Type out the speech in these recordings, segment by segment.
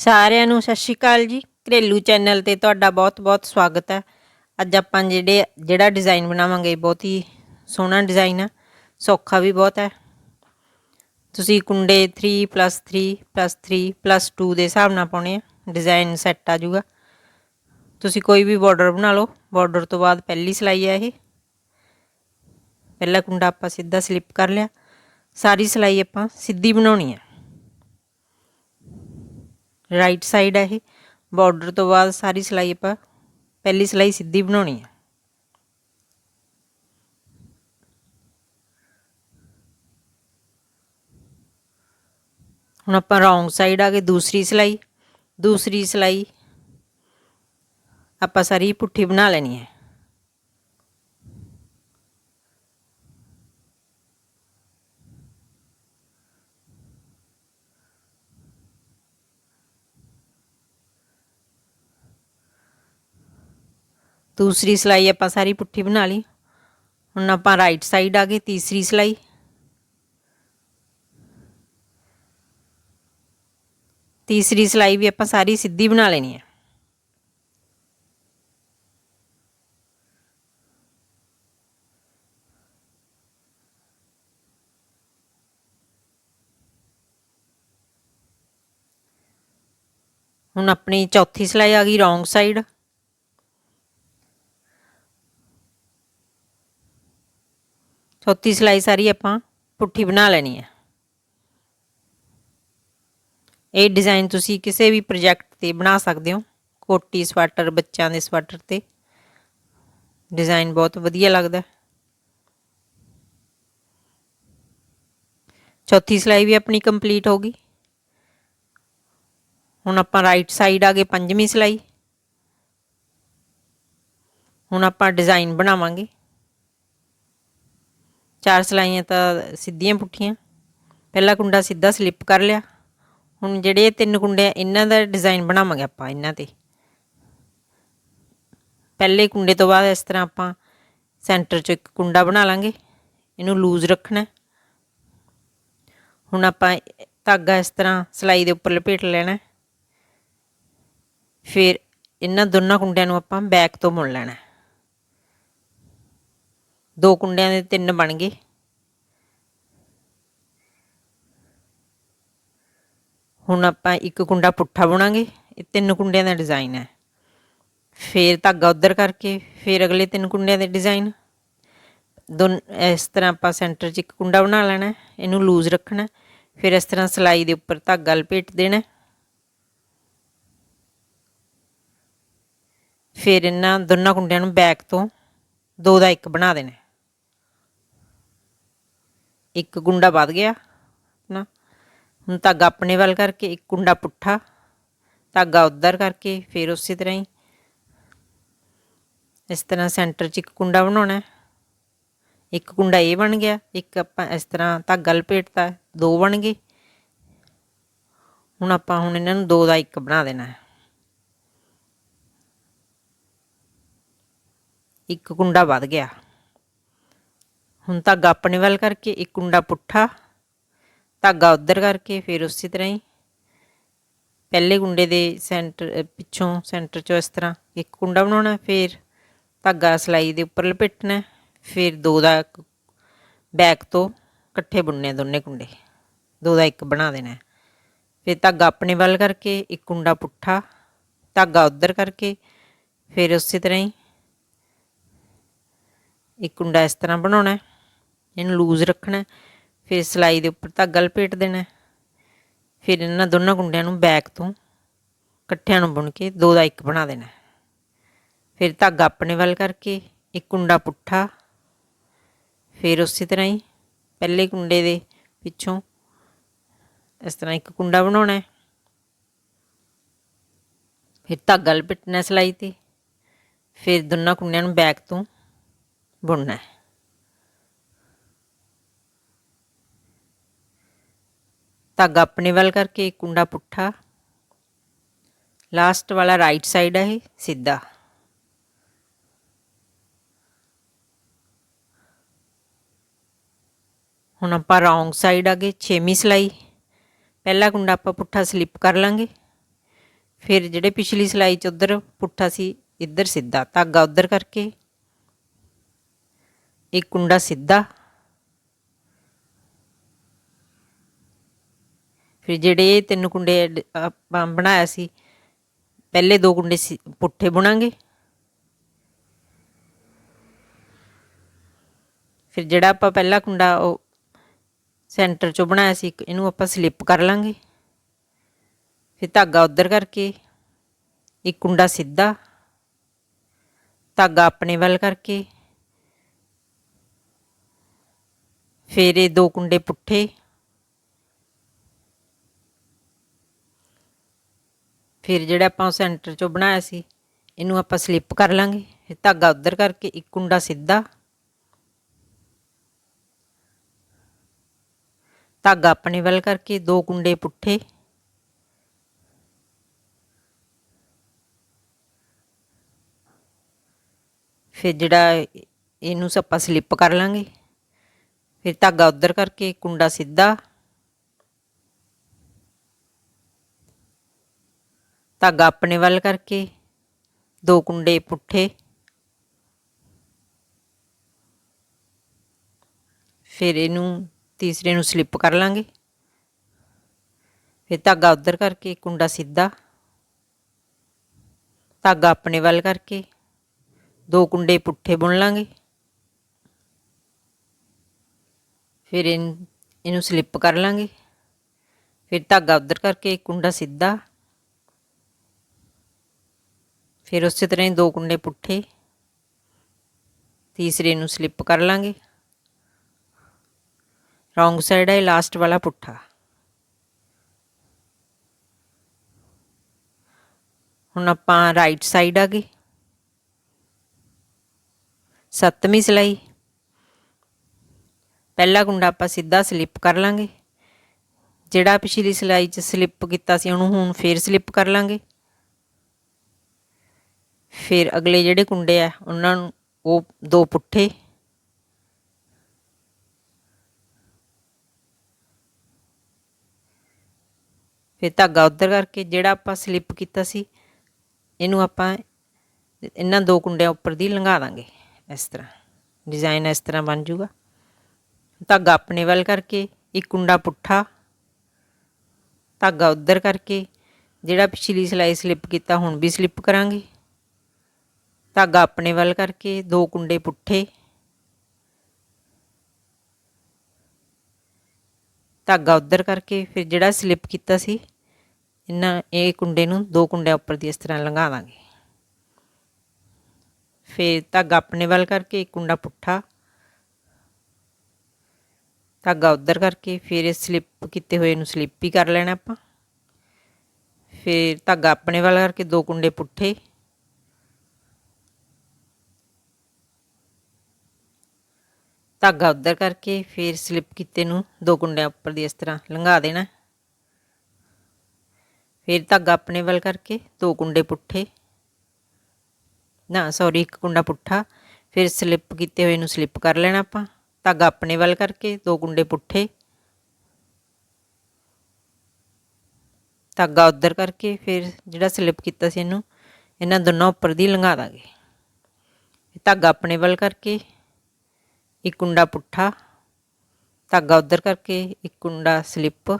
ਸਾਰਿਆਂ ਨੂੰ ਸਤਿ ਸ਼੍ਰੀ ਅਕਾਲ ਜੀ। ਘਰੇਲੂ ਚੈਨਲ ਤੇ ਤੁਹਾਡਾ ਬਹੁਤ-ਬਹੁਤ ਸਵਾਗਤ ਹੈ। ਅੱਜ ਆਪਾਂ ਜਿਹੜੇ, ਜਿਹੜਾ ਡਿਜ਼ਾਈਨ ਬਣਾਵਾਂਗੇ, ਬਹੁਤ ਹੀ ਸੋਹਣਾ ਡਿਜ਼ਾਈਨ ਆ। ਸੌਖਾ ਵੀ ਬਹੁਤ ਹੈ। ਤੁਸੀਂ ਕੁੰਡੇ 3+3+3+2 ਦੇ ਹਿਸਾਬ ਨਾਲ ਪਾਉਣੇ ਆ। ਡਿਜ਼ਾਈਨ ਸੈੱਟ ਆ ਜਾਊਗਾ। ਤੁਸੀਂ ਕੋਈ ਵੀ ਬਾਰਡਰ ਬਣਾ ਲਓ। ਬਾਰਡਰ ਤੋਂ ਬਾਅਦ ਪਹਿਲੀ ਸਲਾਈ ਆ ਇਹ। ਪਹਿਲਾ ਕੁੰਡਾ ਆਪਾਂ ਸਿੱਧਾ ਸਲਿਪ ਕਰ ਲਿਆ। ਸਾਰੀ ਸਲਾਈ ਆਪਾਂ ਸਿੱਧੀ ਬਣਾਉਣੀ ਹੈ ਰਾਈਟ ਸਾਈਡ ਹੈ ਇਹ। ਬਾਰਡਰ ਤੋਂ ਬਾਅਦ ਸਾਰੀ ਸਿਲਾਈ ਆਪਾਂ ਪਹਿਲੀ ਸਿਲਾਈ ਸਿੱਧੀ ਬਣਾਉਣੀ ਹੈ ਹੁਣ ਆਪਾਂ ਰੌਂਗ ਸਾਈਡ ਆ ਕੇ ਦੂਸਰੀ ਸਿਲਾਈ। ਦੂਸਰੀ ਸਿਲਾਈ ਆਪਾਂ ਸਾਰੀ ਪੁੱਠੀ ਬਣਾ ਲੈਣੀ ਹੈ ਦੂਸਰੀ ਸਲਾਈ ਆਪਾਂ ਸਾਰੀ ਪੁੱਠੀ ਬਣਾ ਲਈ। ਹੁਣ ਆਪਾਂ ਰਾਈਟ ਸਾਈਡ ਆ ਗਏ, ਤੀਸਰੀ ਸਲਾਈ। ਤੀਸਰੀ ਸਲਾਈ ਵੀ ਆਪਾਂ ਸਾਰੀ ਸਿੱਧੀ ਬਣਾ ਲੈਣੀ ਹੈ। ਹੁਣ ਆਪਣੀ ਚੌਥੀ ਸਲਾਈ ਆ ਗਈ ਰੋਂਗ ਸਾਈਡ ਚੌਥੀ ਸਿਲਾਈ ਸਾਰੀ ਆਪਾਂ ਪੁੱਠੀ ਬਣਾ ਲੈਣੀ ਹੈ। ਇਹ ਡਿਜ਼ਾਈਨ ਤੁਸੀਂ ਕਿਸੇ ਵੀ ਪ੍ਰੋਜੈਕਟ ਤੇ ਬਣਾ ਸਕਦੇ ਹੋ। ਕੋਟੀ, ਸਵੈਟਰ, ਬੱਚਿਆਂ ਦੇ ਸਵੈਟਰ ਤੇ। ਡਿਜ਼ਾਈਨ ਬਹੁਤ ਵਧੀਆ ਲੱਗਦਾ ਚੌਥੀ ਸਿਲਾਈ ਵੀ ਆਪਣੀ ਕੰਪਲੀਟ ਹੋ ਗਈ। ਹੁਣ ਆਪਾਂ ਰਾਈਟ ਸਾਈਡ ਆ ਗਏ ਪੰਜਵੀਂ ਸਿਲਾਈ। ਹੁਣ ਆਪਾਂ ਡਿਜ਼ਾਈਨ ਬਣਾਵਾਂਗੇ। ਚਾਰ ਸਲਾਈਆਂ ਤਾਂ ਸਿੱਧੀਆਂ ਪੁੱਠੀਆਂ। ਪਹਿਲਾ ਕੁੰਡਾ ਸਿੱਧਾ ਸਲਿੱਪ ਕਰ ਲਿਆ। ਹੁਣ ਜਿਹੜੇ ਤਿੰਨ ਕੁੰਡੇ ਆ, ਇਹਨਾਂ ਦਾ ਡਿਜ਼ਾਈਨ ਬਣਾਵਾਂਗੇ ਆਪਾਂ ਇਹਨਾਂ ਤੇ। ਪਹਿਲੇ ਕੁੰਡੇ ਤੋਂ ਬਾਅਦ ਇਸ ਤਰ੍ਹਾਂ ਆਪਾਂ ਸੈਂਟਰ 'ਚ ਇੱਕ ਕੁੰਡਾ ਬਣਾ ਲਾਂਗੇ। ਇਹਨੂੰ ਲੂਜ਼ ਰੱਖਣਾ। ਹੁਣ ਆਪਾਂ ਧਾਗਾ ਇਸ ਤਰ੍ਹਾਂ ਸਲਾਈ ਦੇ ਉੱਪਰ ਲਪੇਟ ਲੈਣਾ। ਫਿਰ ਇਹਨਾਂ ਦੋਨਾਂ ਕੁੰਡਿਆਂ ਨੂੰ ਆਪਾਂ ਬੈਕ ਤੋਂ ਮੁੜ ਲੈਣਾ। ਦੋ ਕੁੰਡਿਆਂ ਦੇ ਤਿੰਨ ਬਣ ਗਏ। ਹੁਣ ਆਪਾਂ ਇੱਕ ਕੁੰਡਾ ਪੁੱਠਾ ਬੁਣਾਂਗੇ, ਇਹ ਤਿੰਨ ਕੁੰਡਿਆਂ ਦਾ ਡਿਜ਼ਾਈਨ ਹੈ। ਫਿਰ ਧਾਗਾ ਉਧਰ ਕਰਕੇ, ਫਿਰ ਅਗਲੇ ਤਿੰਨ ਕੁੰਡਿਆਂ ਦੇ ਡਿਜ਼ਾਈਨ ਦੋ ਇਸ ਤਰ੍ਹਾਂ ਆਪਾਂ ਸੈਂਟਰ 'ਚ ਇੱਕ ਕੁੰਡਾ ਬਣਾ ਲੈਣਾ ਇਹਨੂੰ ਲੂਜ਼ ਰੱਖਣਾ ਫਿਰ ਇਸ ਤਰ੍ਹਾਂ ਸਲਾਈ ਦੇ ਉੱਪਰ ਧਾਗਾ ਲਪੇਟ ਦੇਣਾ ਫਿਰ ਇਹਨਾਂ ਦੋਨਾਂ ਕੁੰਡਿਆਂ ਨੂੰ ਬੈਕ ਤੋਂ ਦੋ ਦਾ ਇੱਕ ਬਣਾ ਦੇਣਾ ਇੱਕ ਗੁੰਡਾ ਵੱਧ ਗਿਆ, ਨਾ। ਹੁਣ ਧਾਗਾ ਆਪਣੇ ਵੱਲ ਕਰਕੇ, ਇੱਕ ਕੁੰਡਾ ਪੁੱਠਾ, ਧਾਗਾ ਉੱਧਰ ਕਰਕੇ, ਫਿਰ ਉਸੇ ਤਰ੍ਹਾਂ ਹੀ। ਇਸ ਤਰ੍ਹਾਂ ਸੈਂਟਰ 'ਚ ਇੱਕ ਕੁੰਡਾ ਬਣਾਉਣਾ ਇੱਕ ਕੁੰਡਾ ਇਹ ਬਣ ਗਿਆ, ਇੱਕ ਆਪਾਂ ਇਸ ਤਰ੍ਹਾਂ ਧਾਗਾ ਲਪੇਟਤਾ, ਦੋ ਬਣ ਗਏ। ਹੁਣ ਆਪਾਂ ਹੁਣ ਇਹਨਾਂ ਨੂੰ ਦੋ ਦਾ ਇੱਕ ਬਣਾ ਦੇਣਾ ਹੈ। ਇੱਕ ਕੁੰਡਾ ਵੱਧ ਗਿਆ। ਹੁਣ ਧਾਗਾ ਆਪਣੇ ਵੱਲ ਕਰਕੇ, ਇੱਕ ਕੁੰਡਾ ਪੁੱਠਾ, ਧਾਗਾ ਉੱਧਰ ਕਰਕੇ, ਫਿਰ ਉਸੇ ਤਰ੍ਹਾਂ ਹੀ। ਪਹਿਲੇ ਕੁੰਡੇ ਦੇ ਸੈਂਟਰ ਪਿੱਛੋਂ ਸੈਂਟਰ ਚੋਂ ਇਸ ਤਰ੍ਹਾਂ ਇੱਕ ਕੁੰਡਾ ਬਣਾਉਣਾ, ਫਿਰ ਧਾਗਾ ਸਲਾਈ ਦੇ ਉੱਪਰ ਲਪੇਟਣਾ, ਫਿਰ ਦੋ ਦਾ ਬੈਕ ਤੋਂ ਇਕੱਠੇ ਬੁਣਨੇ ਦੋਨੇ ਕੁੰਡੇ। ਦੋ ਦਾ ਇੱਕ ਬਣਾ ਦੇਣਾ। ਫਿਰ ਧਾਗਾ ਆਪਣੇ ਵੱਲ ਕਰਕੇ, ਇੱਕ ਕੁੰਡਾ ਪੁੱਠਾ, ਧਾਗਾ ਉੱਧਰ ਕਰਕੇ, ਫਿਰ ਉਸੇ ਤਰ੍ਹਾਂ ਹੀ ਇੱਕ ਕੁੰਡਾ ਇਸ ਤਰ੍ਹਾਂ ਬਣਾਉਣਾ। ਇਹਨੂੰ ਲੂਜ਼ ਰੱਖਣਾ ਫਿਰ ਸਲਾਈ ਦੇ ਉੱਪਰ ਧਾਗਾ ਲਪੇਟ ਦੇਣਾ ਫਿਰ ਇਹਨਾਂ ਦੋਨਾਂ ਕੁੰਡਿਆਂ ਨੂੰ ਬੈਕ ਤੋਂ ਇਕੱਠਿਆਂ ਨੂੰ ਬੁਣ ਕੇ ਦੋ ਦਾ ਇੱਕ ਬਣਾ ਦੇਣਾ ਫਿਰ ਧਾਗਾ ਆਪਣੇ ਵੱਲ ਕਰਕੇ ਇੱਕ ਕੁੰਡਾ ਪੁੱਠਾ, ਫਿਰ ਉਸੇ ਤਰ੍ਹਾਂ ਹੀ ਪਹਿਲੇ ਕੁੰਡੇ ਦੇ ਪਿੱਛੋਂ ਇਸ ਤਰ੍ਹਾਂ ਇੱਕ ਕੁੰਡਾ ਬਣਾਉਣਾ ਹੈ। ਫਿਰ ਧਾਗਾ ਲਪੇਟਣਾ ਸਲਾਈ ਤੇ, ਫਿਰ ਦੋਨਾਂ ਕੁੰਡਿਆਂ ਨੂੰ ਬੈਕ ਤੋਂ ਬੁਣਨਾ ਹੈ। ਧਾਗਾ ਆਪਣੇ ਵੱਲ ਕਰਕੇ, ਇੱਕ ਕੁੰਡਾ ਪੁੱਠਾ। ਲਾਸਟ ਵਾਲਾ ਰਾਈਟ ਸਾਈਡ ਹੈ ਇਹ, ਸਿੱਧਾ। ਹੁਣ ਆਪਾਂ ਰੌਂਗ ਸਾਈਡ ਆ ਗਏ 6ਵੀਂ ਸਲਾਈ। ਪਹਿਲਾ ਕੁੰਡਾ ਆਪਾਂ ਪੁੱਠਾ ਸਲਿੱਪ ਕਰ ਲਾਂਗੇ। ਫਿਰ ਜਿਹੜੇ ਪਿਛਲੀ ਸਲਾਈ ਚ ਉਧਰ ਪੁੱਠਾ ਸੀ, ਇੱਧਰ ਸਿੱਧਾ, ਧਾਗਾ ਉਧਰ ਕਰਕੇ। ਇੱਕ ਕੁੰਡਾ ਸਿੱਧਾ। ਫਿਰ ਜਿਹੜੇ ਇਹ ਤਿੰਨ ਕੁੰਡੇ ਆਪਾਂ ਬਣਾਇਆ ਸੀ ਪਹਿਲੇ ਦੋ ਕੁੰਡੇ ਸੀ- ਪੁੱਠੇ ਬੁਣਾਂਗੇ। ਫਿਰ ਜਿਹੜਾ ਆਪਾਂ ਪਹਿਲਾ ਕੁੰਡਾ ਉਹ ਸੈਂਟਰ ਚੋਂ ਬਣਾਇਆ ਸੀ ਇੱਕ, ਇਹਨੂੰ ਆਪਾਂ ਸਲਿੱਪ ਕਰ ਲਾਂਗੇ। ਫਿਰ ਧਾਗਾ ਉਧਰ ਕਰਕੇ ਇੱਕ ਕੁੰਡਾ ਸਿੱਧਾ ਧਾਗਾ ਆਪਣੇ ਵੱਲ ਕਰਕੇ। ਫਿਰ ਇਹ ਦੋ ਕੁੰਡੇ ਪੁੱਠੇ ਫਿਰ ਜਿਹੜਾ ਆਪਾਂ ਸੈਂਟਰ ਚੋਂ ਬਣਾਇਆ ਸੀ, ਇਹਨੂੰ ਆਪਾਂ ਸਲਿੱਪ ਕਰ ਲਾਂਗੇ। ਫਿਰ ਧਾਗਾ ਉੱਧਰ ਕਰਕੇ, ਇੱਕ ਕੁੰਡਾ ਸਿੱਧਾ। ਧਾਗਾ ਆਪਣੇ ਵੱਲ ਕਰਕੇ, ਦੋ ਕੁੰਡੇ ਪੁੱਠੇ। ਫਿਰ ਜਿਹੜਾ ਇਹਨੂੰ ਆਪਾਂ ਸਲਿੱਪ ਕਰ ਲਾਂਗੇ। ਫਿਰ ਧਾਗਾ ਉੱਧਰ ਕਰਕੇ, ਕੁੰਡਾ ਸਿੱਧਾ। ਧਾਗਾ ਆਪਣੇ ਵੱਲ ਕਰਕੇ, ਦੋ ਕੁੰਡੇ ਪੁੱਠੇ। ਫਿਰ ਇਹਨੂੰ ਤੀਸਰੇ ਨੂੰ ਸਲਿੱਪ ਕਰ ਲਾਂਗੇ। ਫਿਰ ਧਾਗਾ ਉਧਰ ਕਰਕੇ ਕੁੰਡਾ ਸਿੱਧਾ। ਧਾਗਾ ਆਪਣੇ ਵੱਲ ਕਰਕੇ, ਦੋ ਕੁੰਡੇ ਪੁੱਠੇ ਬੁਣ ਲਾਂਗੇ। ਫਿਰ ਇਹਨ- ਇਹਨੂੰ ਸਲਿੱਪ ਕਰ ਲਾਂਗੇ। ਫਿਰ ਧਾਗਾ ਉਧਰ ਕਰਕੇ ਕੁੰਡਾ ਸਿੱਧਾ। ਫਿਰ ਉਸੇ ਤਰ੍ਹਾਂ ਹੀ ਦੋ ਕੁੰਡੇ ਪੁੱਠੇ, ਤੀਸਰੇ ਨੂੰ ਸਲਿੱਪ ਕਰ ਲਾਂਗੇ। ਰੋਂਗ ਸਾਈਡ ਹੈ ਲਾਸਟ ਵਾਲਾ ਪੁੱਠਾ। ਹੁਣ ਆਪਾਂ ਰਾਈਟ ਸਾਈਡ ਆ ਗਏ। ਸੱਤਵੀਂ ਸਲਾਈ। ਪਹਿਲਾ ਕੁੰਡਾ ਆਪਾਂ ਸਿੱਧਾ ਸਲਿੱਪ ਕਰ ਲਾਂਗੇ। ਜਿਹੜਾ ਪਿਛਲੀ ਸਲਾਈ 'ਚ ਸਲਿੱਪ ਕੀਤਾ ਸੀ, ਉਹਨੂੰ ਹੁਣ ਫੇਰ ਸਲਿੱਪ ਕਰ ਲਾਂਗੇ। ਫਿਰ ਅਗਲੇ ਜਿਹੜੇ ਕੁੰਡੇ ਆ, ਉਹਨਾਂ ਨੂੰ ਉਹ ਦੋ ਪੁੱਠੇ। ਫਿਰ ਧਾਗਾ ਉੱਧਰ ਕਰਕੇ ਜਿਹੜਾ ਆਪਾਂ ਸਲਿੱਪ ਕੀਤਾ ਸੀ, ਇਹਨੂੰ ਆਪਾਂ ਇਹਨਾਂ ਦੋ ਕੁੰਡਿਆਂ ਉੱਪਰ ਦੀ ਲੰਘਾ ਦਾਂਗੇ ਇਸ ਤਰ੍ਹਾਂ। ਡਿਜ਼ਾਈਨ ਇਸ ਤਰ੍ਹਾਂ ਬਣ ਜਾਊਗਾ ਧਾਗਾ ਆਪਣੇ ਵੱਲ ਕਰਕੇ, ਇੱਕ ਕੁੰਡਾ ਪੁੱਠਾ। ਧਾਗਾ ਉੱਧਰ ਕਰਕੇ, ਜਿਹੜਾ ਪਿਛਲੀ ਸਲਾਈ ਸਲਿੱਪ ਕੀਤਾ, ਹੁਣ ਵੀ ਸਲਿੱਪ ਕਰਾਂਗੇ। ਧਾਗਾ ਆਪਣੇ ਵੱਲ ਕਰਕੇ, ਦੋ ਕੁੰਡੇ ਪੁੱਠੇ। ਧਾਗਾ ਉੱਧਰ ਕਰਕੇ, ਫਿਰ ਜਿਹੜਾ ਸਲਿੱਪ ਕੀਤਾ ਸੀ, ਇਹਨਾਂ, ਇਹ ਕੁੰਡੇ ਨੂੰ ਦੋ ਕੁੰਡਿਆਂ ਉੱਪਰ ਦੀ ਇਸ ਤਰ੍ਹਾਂ ਲੰਘਾ ਦਾਂਗੇ। ਫਿਰ ਧਾਗਾ ਆਪਣੇ ਵੱਲ ਕਰਕੇ, ਇੱਕ ਕੁੰਡਾ ਪੁੱਠਾ। ਧਾਗਾ ਉੱਧਰ ਕਰਕੇ, ਫਿਰ ਇਹ ਸਲਿੱਪ ਕੀਤੇ ਹੋਏ ਨੂੰ ਸਲਿੱਪ ਹੀ ਕਰ ਲੈਣਾ ਆਪਾਂ। ਫਿਰ ਧਾਗਾ ਆਪਣੇ ਵੱਲ ਕਰਕੇ ਦੋ ਕੁੰਡੇ ਪੁੱਠੇ। ਧਾਗਾ ਉੱਧਰ ਕਰਕੇ ਫਿਰ ਸਲਿੱਪ ਕੀਤੇ ਨੂੰ ਦੋ ਕੁੰਡਿਆਂ ਉੱਪਰ ਦੀ ਇਸ ਤਰ੍ਹਾਂ ਲੰਘਾ ਦੇਣਾ। ਫਿਰ ਧਾਗਾ ਆਪਣੇ ਵੱਲ ਕਰਕੇ ਦੋ ਕੁੰਡੇ ਪੁੱਠੇ। ਨਾ ਸੌਰੀ ਇੱਕ ਕੁੰਡਾ ਪੁੱਠਾ। ਫਿਰ ਸਲਿੱਪ ਕੀਤੇ ਹੋਏ ਨੂੰ ਸਲਿੱਪ ਕਰ ਲੈਣਾ ਆਪਾਂ। ਧਾਗਾ ਆਪਣੇ ਵੱਲ ਕਰਕੇ ਦੋ ਕੁੰਡੇ ਪੁੱਠੇ। ਧਾਗਾ ਉੱਧਰ ਕਰਕੇ ਫਿਰ ਜਿਹੜਾ ਸਲਿੱਪ ਕੀਤਾ ਸੀ ਇਹਨੂੰ, ਇਹਨਾਂ ਦੋਨਾਂ ਉੱਪਰ ਦੀ ਲੰਘਾ ਦਾਂਗੇ। ਧਾਗਾ ਆਪਣੇ ਵੱਲ ਕਰਕੇ ਇੱਕ ਕੁੰਡਾ ਪੁੱਠਾ, ਧਾਗਾ ਉਧਰ ਕਰਕੇ, ਇੱਕ ਕੁੰਡਾ ਸਲਿੱਪ,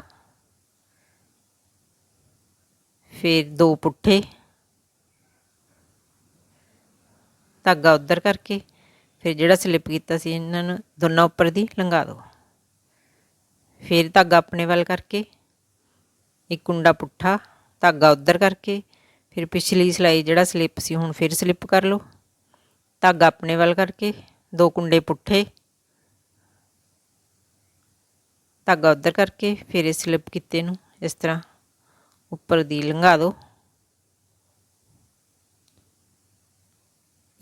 ਫਿਰ ਦੋ ਪੁੱਠੇ, ਧਾਗਾ ਉਧਰ ਕਰਕੇ, ਫਿਰ ਜਿਹੜਾ ਸਲਿੱਪ ਕੀਤਾ ਸੀ ਇਹਨਾਂ ਨੂੰ ਦੋਨਾਂ ਉੱਪਰ ਦੀ ਲੰਘਾ ਦਿਓ ਫਿਰ ਧਾਗਾ ਆਪਣੇ ਵੱਲ ਕਰਕੇ, ਇੱਕ ਕੁੰਡਾ ਪੁੱਠਾ, ਧਾਗਾ ਉਧਰ ਕਰਕੇ, ਫਿਰ ਪਿਛਲੀ ਸਲਾਈ ਜਿਹੜਾ ਸਲਿੱਪ ਸੀ ਹੁਣ ਫਿਰ ਸਲਿੱਪ ਕਰ ਲਓ। ਧਾਗਾ ਆਪਣੇ ਵੱਲ ਕਰਕੇ ਦੋ ਕੁੰਡੇ ਪੁੱਠੇ। ਧਾਗਾ ਉਧਰ ਕਰਕੇ ਫਿਰ ਇਸ ਸਲਿੱਪ ਕੀਤੇ ਨੂੰ ਇਸ ਤਰ੍ਹਾਂ ਉੱਪਰ ਦੀ ਲੰਘਾ ਦਿਓ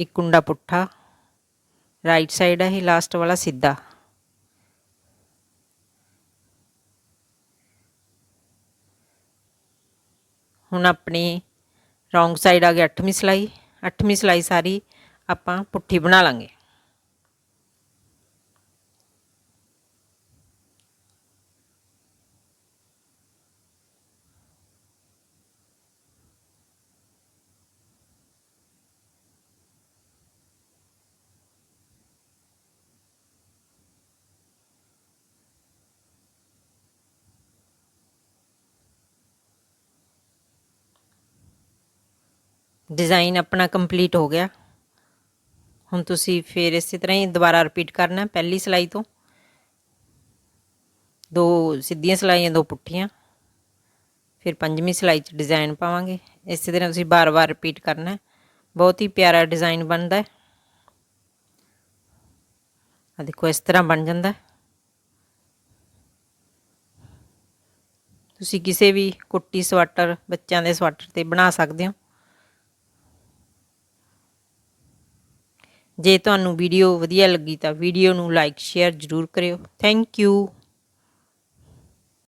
ਇੱਕ ਕੁੰਡਾ ਪੁੱਠਾ ਰਾਈਟ ਸਾਈਡ ਹੈ ਇਹ ਲਾਸਟ ਵਾਲਾ ਸਿੱਧਾ। ਹੁਣ ਆਪਣੀ ਰੋਂਗ ਸਾਈਡ ਆ ਗਿਆ 8ਵੀਂ ਸਲਾਈ। 8ਵੀਂ ਸਲਾਈ ਸਾਰੀ ਆਪਾਂ ਪੁੱਠੀ ਬਣਾ ਲਾਂਗੇ। ਡਿਜ਼ਾਈਨ ਆਪਣਾ ਕੰਪਲੀਟ ਹੋ ਗਿਆ। ਹੁਣ ਤੁਸੀਂ ਫਿਰ ਇਸੇ ਤਰ੍ਹਾਂ ਹੀ ਦੁਬਾਰਾ ਰਿਪੀਟ ਕਰਨਾ ਪਹਿਲੀ ਸਲਾਈ ਤੋਂ। ਦੋ ਸਿੱਧੀਆਂ ਸਲਾਈਆਂ, ਦੋ ਪੁੱਠੀਆਂ। ਫਿਰ ਪੰਜਵੀਂ ਸਲਾਈ 'ਚ ਡਿਜ਼ਾਈਨ ਪਾਵਾਂਗੇ। ਇਸੇ ਤਰ੍ਹਾਂ ਤੁਸੀਂ ਬਾਰ-ਬਾਰ ਰਿਪੀਟ ਕਰਨਾ ਬਹੁਤ ਹੀ ਪਿਆਰਾ ਡਿਜ਼ਾਈਨ ਬਣਦਾ ਹੈ। ਆ ਦੇਖੋ, ਇਸ ਤਰ੍ਹਾਂ ਬਣ ਜਾਂਦਾ ਤੁਸੀਂ ਕਿਸੇ ਵੀ ਕੁੱਟੀ, ਸਵਾਟਰ, ਬੱਚਿਆਂ ਦੇ ਸਵਾਟਰ ਤੇ ਬਣਾ ਸਕਦੇ ਹੋ। ਜੇ ਤੁਹਾਨੂੰ ਵੀਡੀਓ ਵਧੀਆ ਲੱਗੀ ਤਾਂ ਵੀਡੀਓ ਨੂੰ ਲਾਈਕ ਸ਼ੇਅਰ ਜ਼ਰੂਰ ਕਰਿਓ। Thank you